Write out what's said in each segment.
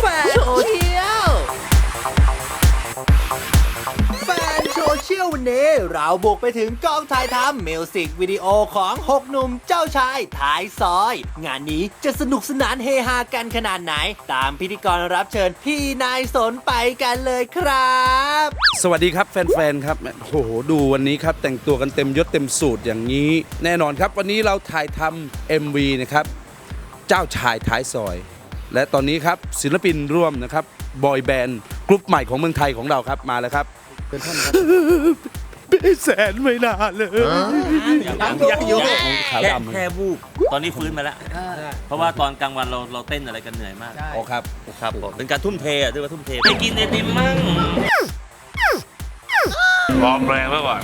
แฟนโซเชียล แฟนโซเชียลวันนี้ เราบุกไปถึงกองถ่ายทำมิวสิกวิดีโอของ 6 หนุ่มเจ้าชายท้ายซอย งานนี้จะสนุกสนานเฮฮากันขนาดไหน ตามพิธีกรรับเชิญพี่นายสนไปกันเลยครับ สวัสดีครับแฟนๆครับโอ้โหดูวันนี้ครับ แต่งตัวกันเต็มยศเต็มสูตรอย่างนี้ แน่นอนครับวันนี้เราถ่ายทำ MV นะครับ เจ้าชายท้ายซอย และตอนนี้ครับศิลปินร่วมนะครับบอยแบนด์กรุ๊ปใหม่ของเมืองไทยของเราครับมาแล้วครับเป็นท่านครับพี่แสนไม่นานเลยยังยังอยู่ขาวแค่ดำแค่วูบตอนนี้ฟื้นมาแล้ว เพราะว่าตอนกลางวันเราเราเต้นอะไรกันเหนื่อยมากอ๋อครับครับผมเป็นการทุ่มเทอะเรียกว่าทุ่มเทไปกินไอติมมั่งวอร์มแรงไว้ก่อน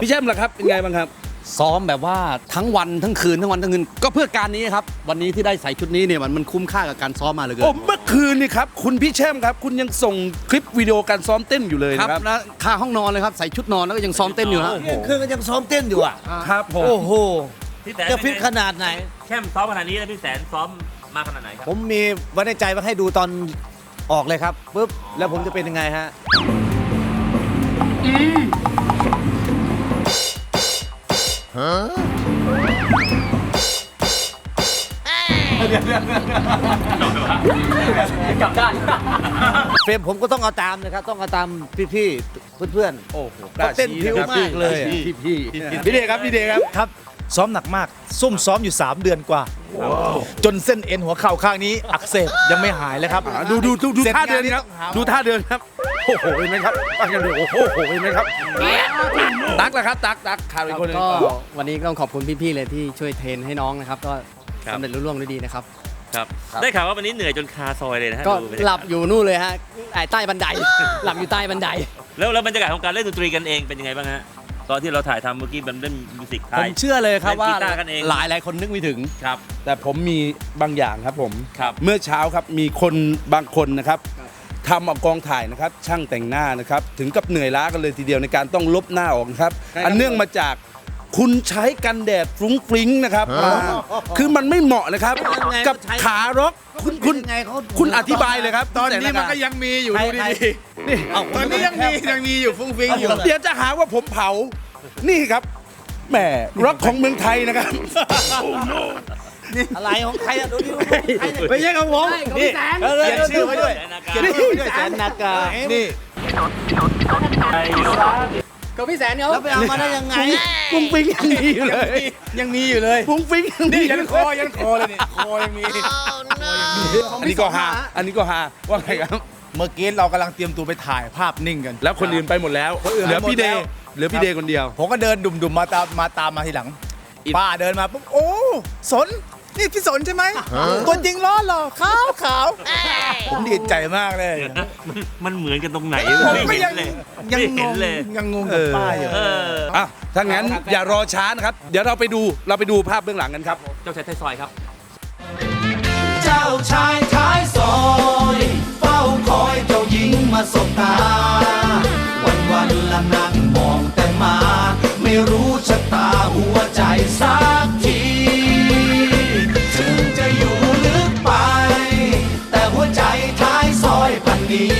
พี่แช่มล่ะครับเป็นไงบ้างครับ ซ้อมแบบว่าทั้งวันทั้งคืนทั้งวันทั้งคืนก็เพื่อการนี้ครับ วันนี้ที่ได้ใส่ชุดนี้เนี่ยมันมันคุ้มค่ากับการซ้อมมาเหลยเกิโอ้นเมื่อคืนนี่ครับ คุณพี่แช่มครับ คุณยังส่งคลิปวิดีโอการซ้อมเต้นอยู่เลยครับนะครับแล้วค่าห้องนอนเลยครับใส่ชุดนอนแล้วก็ยังซ้อมเต้นอยู่ฮะโอ้โหคือมันยังซ้อมเต้นอยู่อะ ครับผม โอ้โห พี่แสนจะฟิตขนาดไหน แค่มซ้อมขนาดนี้แล้วพี่แสนซ้อมมาขนาดไหนครับผมมีไว้ในใจมาให้ดูตอนออกเลยครับปุ๊บแล้วผมจะเป็นยังไงฮะ เฟรมผมก็ต้องเอาตามนะครับ ต้องเอาตามพี่ๆเพื่อนโอ้โหเขาเต้นพริ้วมากเลยอะพี่พี่พี่เดชครับพี่เดชครับครับ ซ้อมหนักมากซุ่มซ้อมอยู่ 3 เดือนกว่า จนเส้นเอ็นหัวเข่าข้างนี้ อักเสบยังไม่หายเลยครับอ่าดูดูดูดูสร็จท่าเดินงครับต้องหาดูท่าเดินครับ โอ้โหเห็นไหมครับตักกันเลยโอ้โหเห็นไหมครับ ตักแล้วครับ ตักตักขาดไปคนหนึง ก็วันนี้ก็ต้องขอบคุณพี่ๆเลยที่ช่วยเทรนให้น้องนะครับ ก็สำเร็จรุ่ร่วงด้วยดีนะครับ ครับ ได้ข่าวว่าวันนี้เหนื่อยจนคาซอยเลยนะฮะก็ดูบรรยากาศหลับอยู่นู่นเลยฮะไอ้ใต้บันได หลับอยู่ใต้บันได แล้วแล้วบรรยากาศของการเล่นดนตรีกันเองเป็นยังไงบ้างฮะตอนที่เราถ่ายทำเมื่อกี้มันเล่นมิวสิกไทผมย เชื่อเลยครับเล่นว่ากีตาร์กันเอง หลายหลายๆคนนึกไม่ถึง ครับ แต่ผมมีบางอย่างครับผม ครับ เมื่อเช้าครับมีคนบางคนนะครับ ทำเอากองถ่ายนะครับ ช่างแต่งหน้านะครับ ถึงกับเหนื่อยล้ากันเลยทีเดียวในการต้องลบหน้าออกนะครับ อันเนื่องมาจากคุณใช้กันแดดฟรุ้งฟริ้งนะครับอ่าคือมันไม่เหมาะนะครับยังไงกับใช้ขาร็อกคุณคุณยังไงเขาคุณอธิบายเลยครับตอนนี้มันก็แต่ละยังมีอยู่ใครดูใครดีนี่เอาๆตอนนี้ยังมียังมีอยู่ฟุ้งฟิ้งอยู่เดี๋ยวจะหาว่าผมเผา นี่ครับแหมร็อกของเมืองไทยนะครับ อะไรของใครอะดูดิใครเนี่ยไม่ใช่ของผมนี่เออเออเขียนชื่อไว้ด้วยเขียนชื่อไว้ด้วยแสนนากานี่ก็พี่แสนเขาแล้วไปเอามาได้ยังไงฟุ้งฟริ้งยังมีอยู่เลย ยังมีอยู่เลยฟุ้งฟริ้งยังมีนี่อยันยู่คอยันคอเลยเนี่ยคอยังมีอันนี้ก็ฮาอันนี้ก็ฮาว่าไงครับเมื่อกี้เรากำลังเตรียมตัวไปถ่ายภาพนิ่งกัน แล้วคนอื่นไปหมดแล้วคนอื่นเหลือพี่ไปหมดเดแล้วย์เหลือพี่เดย์คนเดียว ผมก็เดินดุ่มๆมาตามมาตามมาทีหลังอีกป้าเดินมาปุ๊บโอ้สน นี่พี่สนใช่ไหมตัวจริงร้อนเหรอขาวขาวผมดีใจมากเลย มันมันเหมือนกันตรงไหนผมไม่ก็เห็ยันงเลยยังไม่งเห็นงเลย ยังงงกับป้าอยู่ เออ อะถ้างั้นอย่ารอช้านะครับ เดี๋ยวเราไปดูเราไปดูภาพเบื้องหลังกันครับ เจ้าชายไทยซอยครับ เจ้าชายท้ายซอยเฝ้าคอยเจ้าหญิงมาสบตา วันวันๆละนั่งมองแต่มา ไม่รู้ชะตาหัวใจสัก อยพันนี้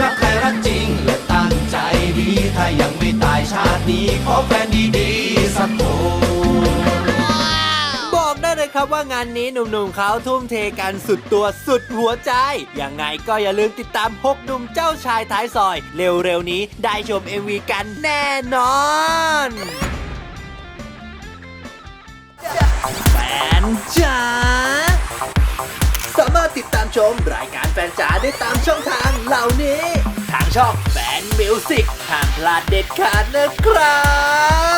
รักใครรักจริงและตั้งใจดี ถ้ายังไม่ตายชาตินี้ขอแฟนดีๆสักคนบอกได้เลยครับว่างานนี้หนุ่มๆเขาทุ่มเทกันสุดตัวสุดหัวใจ ยังไงก็อย่าลืมติดตาม6หนุ่มเจ้าชายท้ายซอย เร็วๆนี้ได้ชม MV กันแน่นอนแฟนจ๋า ติดตามชม รายการแฟนจ๋าได้ตามช่องทางเหล่านี้ ทางช่องแฟนมิวสิกห้ามพลาดเด็ดขาดนะครับ